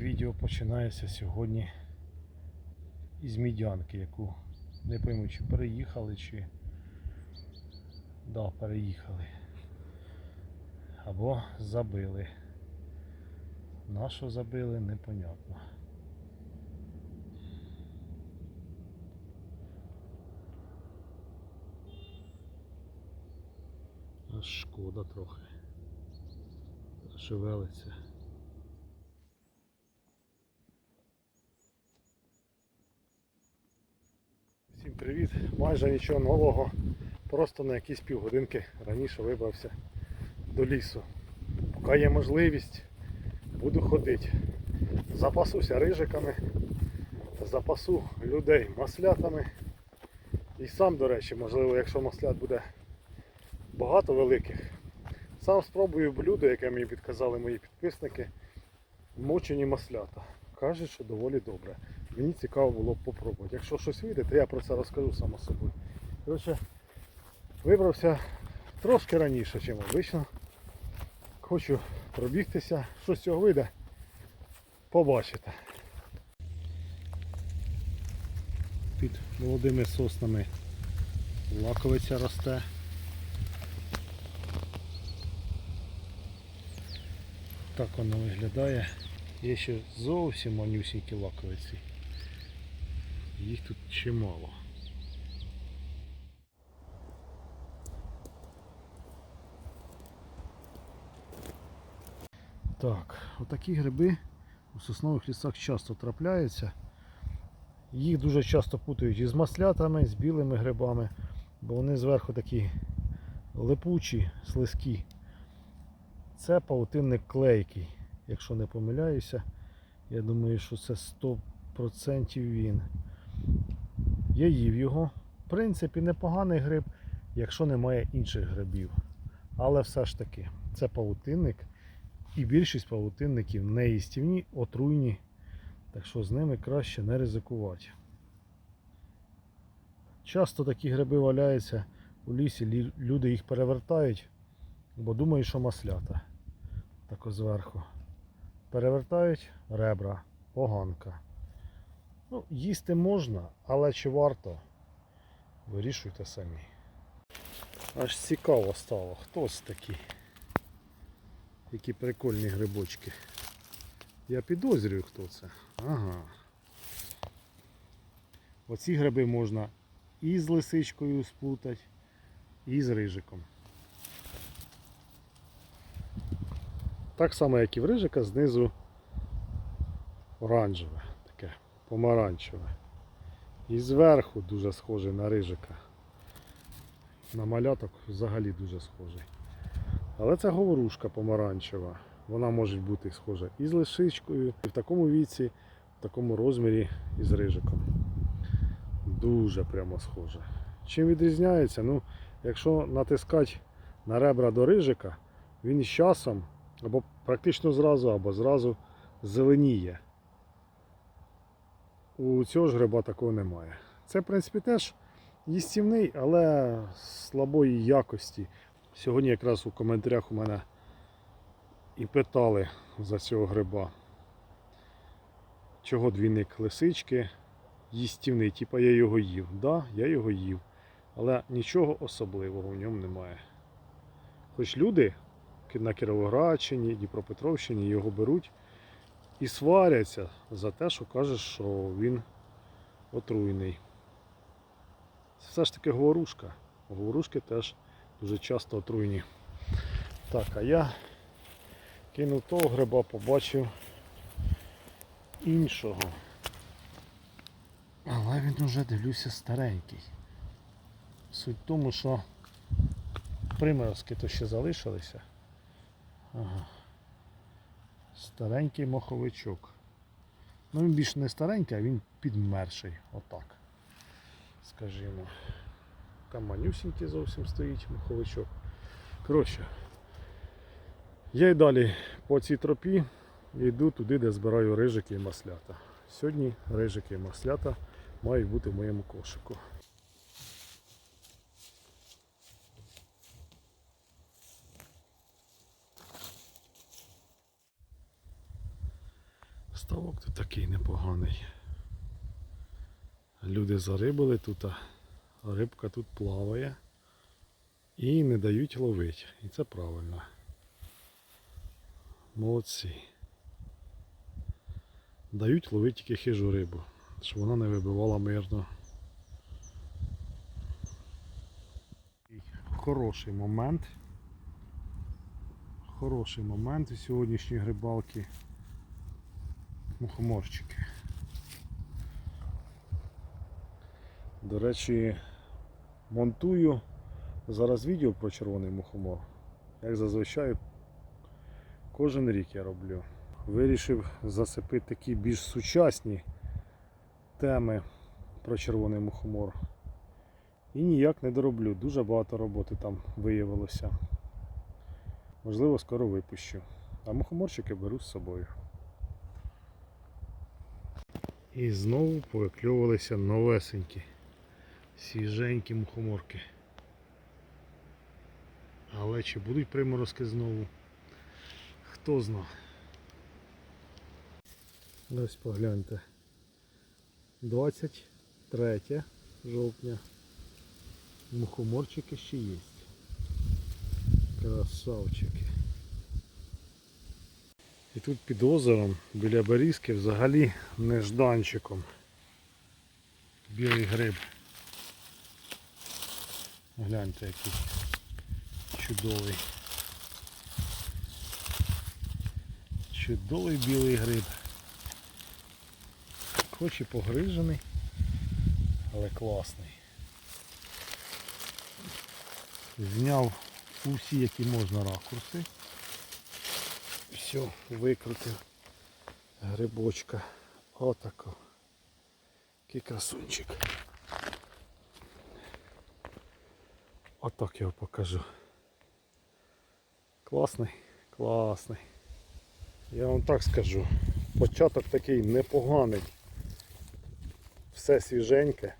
Відео починається сьогодні із мідянки, яку не пойму, чи переїхали, чи да, переїхали. Або забили. На забили, непонятно. Шкода трохи. Шевелиться. Всім привіт! Майже нічого нового. Просто на якісь півгодинки раніше вибрався до лісу. Поки є можливість, буду ходити. Запасуся рижиками, запасу людей маслятами. І сам, до речі, можливо, якщо маслят буде багато великих, сам спробую блюдо, яке мені підказали мої підписники, мочені маслята. Кажуть, що доволі добре. Мені цікаво було б попробувати. Якщо щось вийде, то я про це розкажу само собою. Коротше, вибрався трошки раніше, ніж обично. Хочу пробігтися. Що з цього вийде, побачите. Під молодими соснами лаковиця росте. Так воно виглядає. Є ще зовсім манюсінькі лаковиці. Їх тут чимало. Так, отакі гриби у соснових лісах часто трапляються. Їх дуже часто путають із маслятами, з білими грибами, бо вони зверху такі липучі, слизькі. Це паутинник клейкий, якщо не помиляюся. Я думаю, що це 100% він. Я їв його. В принципі, непоганий гриб, якщо немає інших грибів. Але все ж таки, це павутинник. І більшість павутинників не їстівні, отруйні. Так що з ними краще не ризикувати. Часто такі гриби валяються у лісі, люди їх перевертають, бо думають, що маслята. Так зверху. Перевертають ребра, поганка. Ну, їсти можна, але чи варто? Вирішуйте самі. Аж цікаво стало, хто це такі? Які прикольні грибочки. Я підозрюю, хто це. Ага. Оці гриби можна і з лисичкою сплутати, і з рижиком. Так само, як і в рижика, знизу оранжеве, помаранчеве. І зверху дуже схожий на рижика. На маляток взагалі дуже схожий. Але це говорушка помаранчева. Вона може бути схожа і з лисичкою, і в такому віці, в такому розмірі і з рижиком. Дуже прямо схоже. Чим відрізняється? Ну, якщо натискати на ребра до рижика, він з часом або практично зразу, або зразу зеленіє. У цього ж гриба такого немає. Це, в принципі, теж їстівний, але слабої якості. Сьогодні якраз у коментарях у мене і питали за цього гриба. Чого двійник лисички їстівний, типа я його їв. Да, я його їв. Але нічого особливого в ньому немає. Хоч люди на Кіровоградщині, Дніпропетровщині його беруть і сваряться за те, що кажуть, що він отруйний. Це все ж таки говорушка. Говорушки теж дуже часто отруйні. Так, а я кинув того гриба, побачив іншого. Але він уже дивлюся старенький. Суть в тому, що приморозки то ще залишилися. Ага. Старенький моховичок. Ну він більш не старенький, а він підмерший. Отак. Скажімо. Там манюсінький зовсім стоїть моховичок. Коротше, я й далі по цій тропі йду туди, де збираю рижики і маслята. Сьогодні рижики і маслята мають бути в моєму кошику. Ставок тут такий непоганий. Люди зарибали тут, а рибка тут плаває і не дають ловити. І це правильно. Молодці. Дають ловити тільки хижу рибу, щоб вона не вибивала мирно. Хороший момент. Хороший момент у сьогоднішній грибалки. Мухоморчики. До речі, монтую зараз відео про червоний мухомор. Як зазвичай, кожен рік я роблю. Вирішив засипити такі більш сучасні теми про червоний мухомор. І ніяк не дороблю. Дуже багато роботи там виявилося. Можливо, скоро випущу. А мухоморчики беру з собою. І знову повикльовувалися новесенькі, свіженькі мухоморки. Але чи будуть приморозки знову? Хто зна. Ось погляньте. 23 жовтня. Мухоморчики ще є. Красавчики. І тут під озером біля Берізки взагалі нежданчиком. Білий гриб. Гляньте який чудовий. Чудовий білий гриб. Хоч і погрижений, але класний. Зняв усі, які можна ракурси. Все, викрутив грибочка. Отако. Який красунчик. Отак я його покажу. Класний, класний. Я вам так скажу. Початок такий непоганий. Все свіженьке,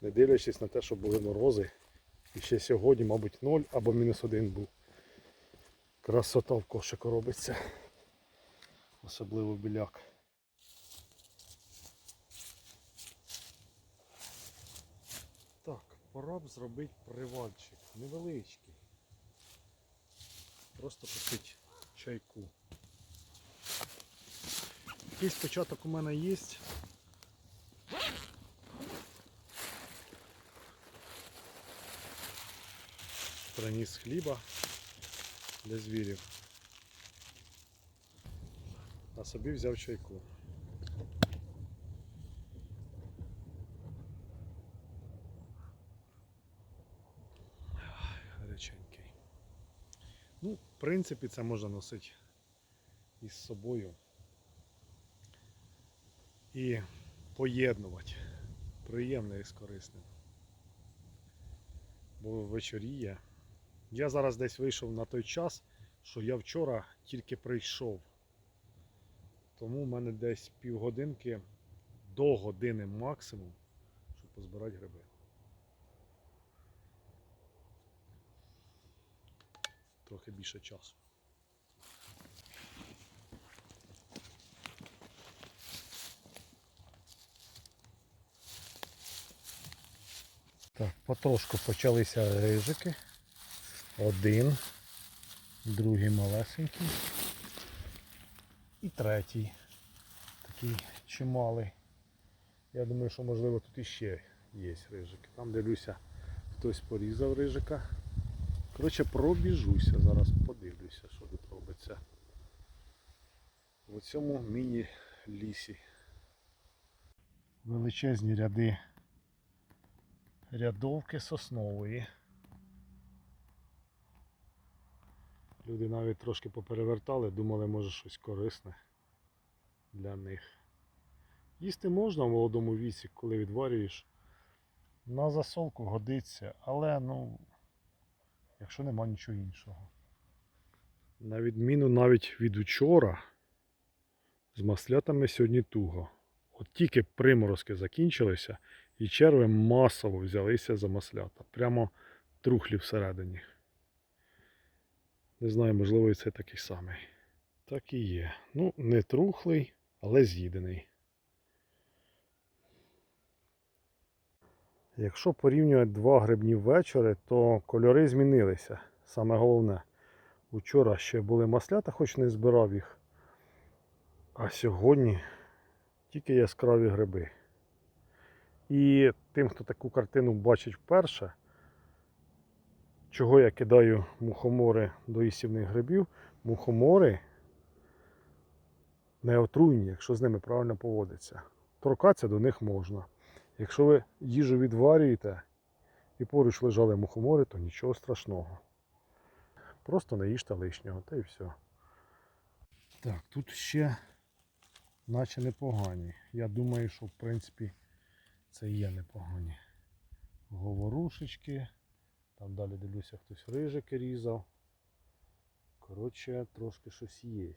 не дивлячись на те, що були морози. І ще сьогодні, мабуть, 0 або мінус 1 був. Красота в кошику робиться. Особливо біляк. Так, пора б зробити привальчик. Невеличкий. Просто попити чайку. Якийсь початок у мене є. Приніс хліба для звірів. А собі взяв чайку. Ай, Гаряченький. Ну, в принципі, це можна носити із собою і поєднувати приємне із корисним. Бо вечоріє. Я зараз десь вийшов на той час, що я вчора тільки прийшов. Тому в мене десь півгодинки до години максимум, щоб позбирати гриби. Трохи більше часу. Так, потрошку почалися рижики. Один, другий малесенький. І третій. Такий чималий. Я думаю, що можливо тут іще є рижики. Там дивлюся, хтось порізав рижика. Коротше, пробіжуся, зараз подивлюся, що тут робиться. В цьому міні-лісі. Величезні ряди рядовки соснової. Люди навіть трошки поперевертали, думали, може щось корисне для них. Їсти можна в молодому віці, коли відварюєш. На засолку годиться, але ну, якщо нема нічого іншого. На відміну навіть від учора, з маслятами сьогодні туго. От тільки приморозки закінчилися, і черви масово взялися за маслята. Прямо трухлі всередині. Не знаю, можливо, і це такий самий. Так і є. Ну, не трухлий, але з'їдений. Якщо порівнювати два грибні вечори, то кольори змінилися. Саме головне. Учора ще були маслята, хоч не збирав їх. А сьогодні тільки яскраві гриби. І тим, хто таку картину бачить вперше, чого я кидаю мухомори до їстівних грибів, мухомори не отруйні, якщо з ними правильно поводиться. Торкатися до них можна. Якщо ви їжу відварюєте і поруч лежали мухомори, то нічого страшного. Просто не їжте лишнього, та й все. Так, тут ще наче непогані. Я думаю, що в принципі це і є непогані. Говорушечки. Там далі дивлюся, хтось рижики різав. Коротше, трошки щось є.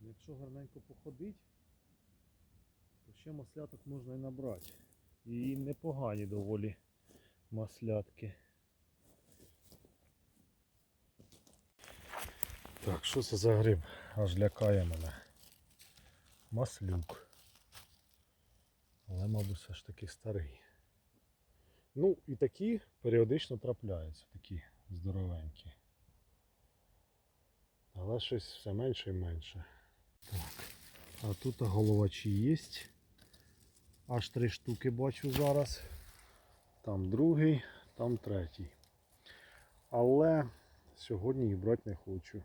Якщо гарненько походить, то ще масляток можна і набрати. І непогані доволі маслятки. Так, що це за гриб? Аж лякає мене. Маслюк. Але, мабуть, все ж таки старий. Ну, і такі періодично трапляються, такі здоровенькі. Але щось все менше і менше. Так. А тут головачі є. Аж три штуки бачу зараз. Там другий, там третій. Але сьогодні їх брати не хочу.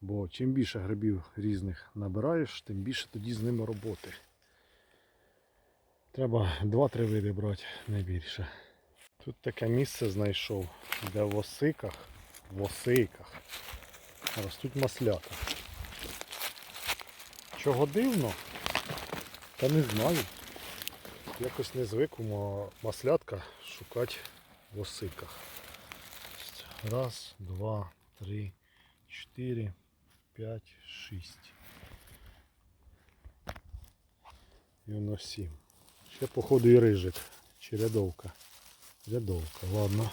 Бо чим більше грибів різних набираєш, тим більше тоді з ними роботи. Треба 2-3 види брати найбільше. Тут таке місце знайшов, де в осиках, в осиках ростуть маслята. Чого дивно? Та не знаю. Якось не звик у маслятка шукати в осиках. Раз, два, три, чотири, п'ять, шість. І воно сім. Ще походу і рижик. Чи рядовка. Рядовка, ладно.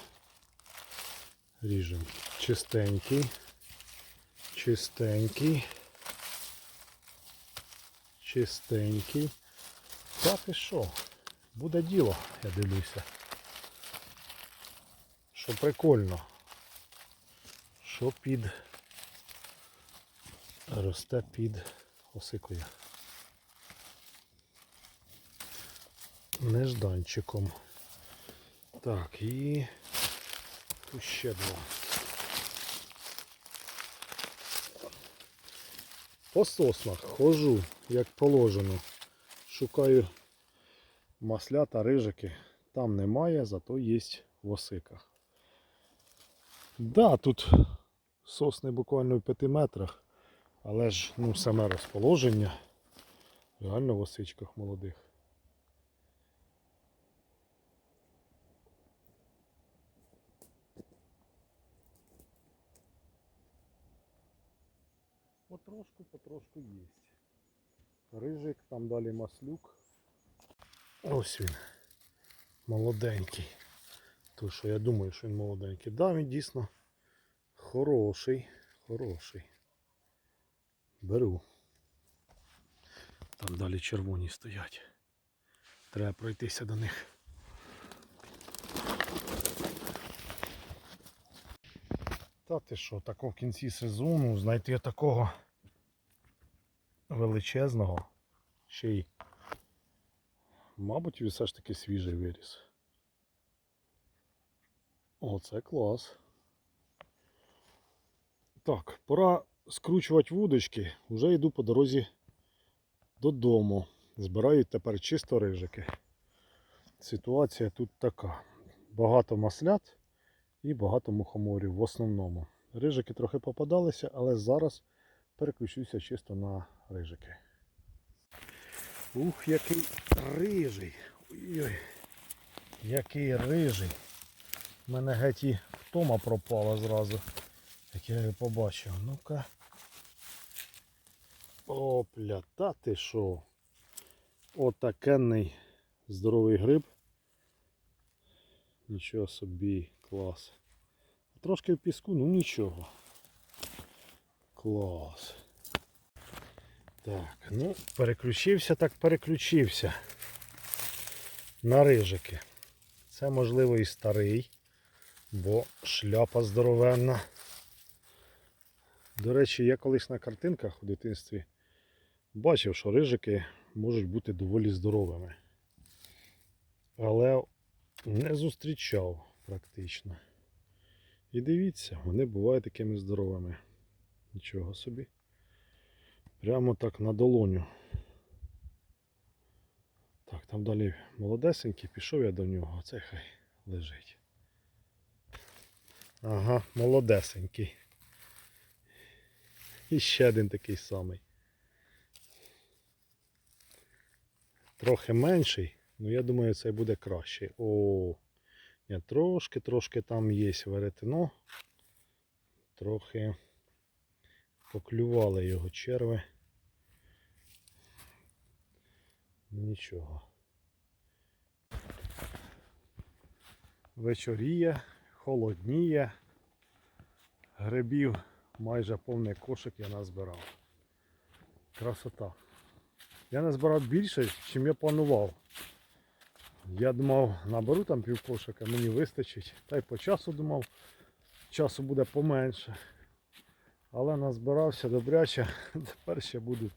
Ріжем. Чистенький. Чистенький. Чистенький. Так і що? Буде діло, я дивлюся. Що прикольно. Що під росте під осикою. Нежданчиком. Так, і тут ще два. По соснах хожу, як положено. Шукаю маслята, рижики. Там немає, зато є в осиках. Да, тут сосни буквально в 5 метрах, але ж ну, саме розположення реально в осичках молодих. Потрошку, потрошку є. Рижик, там далі маслюк. Ось він. Молоденький. То що я думаю, що він молоденький. Да, він дійсно хороший. Хороший. Беру. Там далі червоні стоять. Треба пройтися до них. Та ти що, тако в кінці сезону знайти такого величезного, ще й, мабуть, він все ж таки свіжий виріс. О, це клас. Так, пора скручувати вудочки. Уже йду по дорозі додому. Збираю тепер чисто рижики. Ситуація тут така. Багато маслят і багато мухоморів в основному. Рижики трохи попадалися, але зараз переключуся чисто на рижики. Ух, який рижий. Ой-ой. Який рижий. У мене геть і втома пропала зразу. Як я його побачив. Ну-ка. Опля, та ти що? Отакенний здоровий гриб. Нічого собі, клас. Трошки в піску, ну нічого. Клас. Так, ну, переключився, так переключився. На рижики. Це можливо і старий, бо шляпа здоровенна. До речі, я колись на картинках у дитинстві бачив, що рижики можуть бути доволі здоровими. Але не зустрічав практично. І дивіться, вони бувають такими здоровими. Нічого собі. Прямо так на долоню. Так, там далі молодесенький, пішов я до нього, а це хай лежить. Ага, молодесенький. І ще один такий самий. Трохи менший, ну я думаю, цей буде кращий. О, ні, трошки, трошки там є веретено. Трохи поклювали його черви. Нічого. Вечоріє, холодніє. Грибів майже повний кошик я назбирав. Красота. Я назбирав більше, чим я планував. Я думав, наберу там пів кошика, мені вистачить. Та й по часу думав, часу буде поменше. Але назбирався добряче, тепер ще буду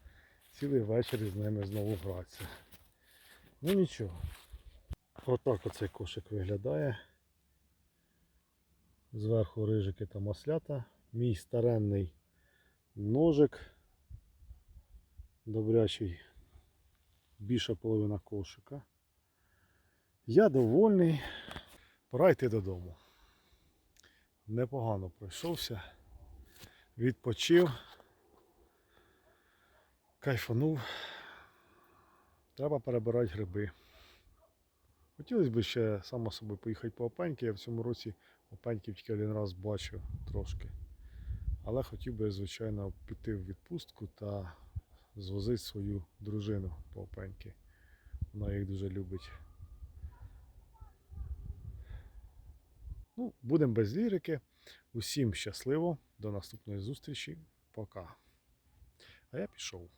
цілий вечір з ними знову гратися. Ну нічого. Отак оцей кошик виглядає. Зверху рижики та маслята. Мій старенний ножик. Добрячий. Більша половина кошика. Я довольний. Пора йти додому. Непогано пройшовся. Відпочив. Кайфанув. Треба перебирати гриби. Хотілося б ще само собою поїхати по опеньки. Я в цьому році опеньків тільки один раз бачив трошки. Але хотів би, звичайно, піти в відпустку та звозити свою дружину по опеньки. Вона їх дуже любить. Ну, будемо без лірики. Усім щасливо. До наступної зустрічі. Пока. А я пішов.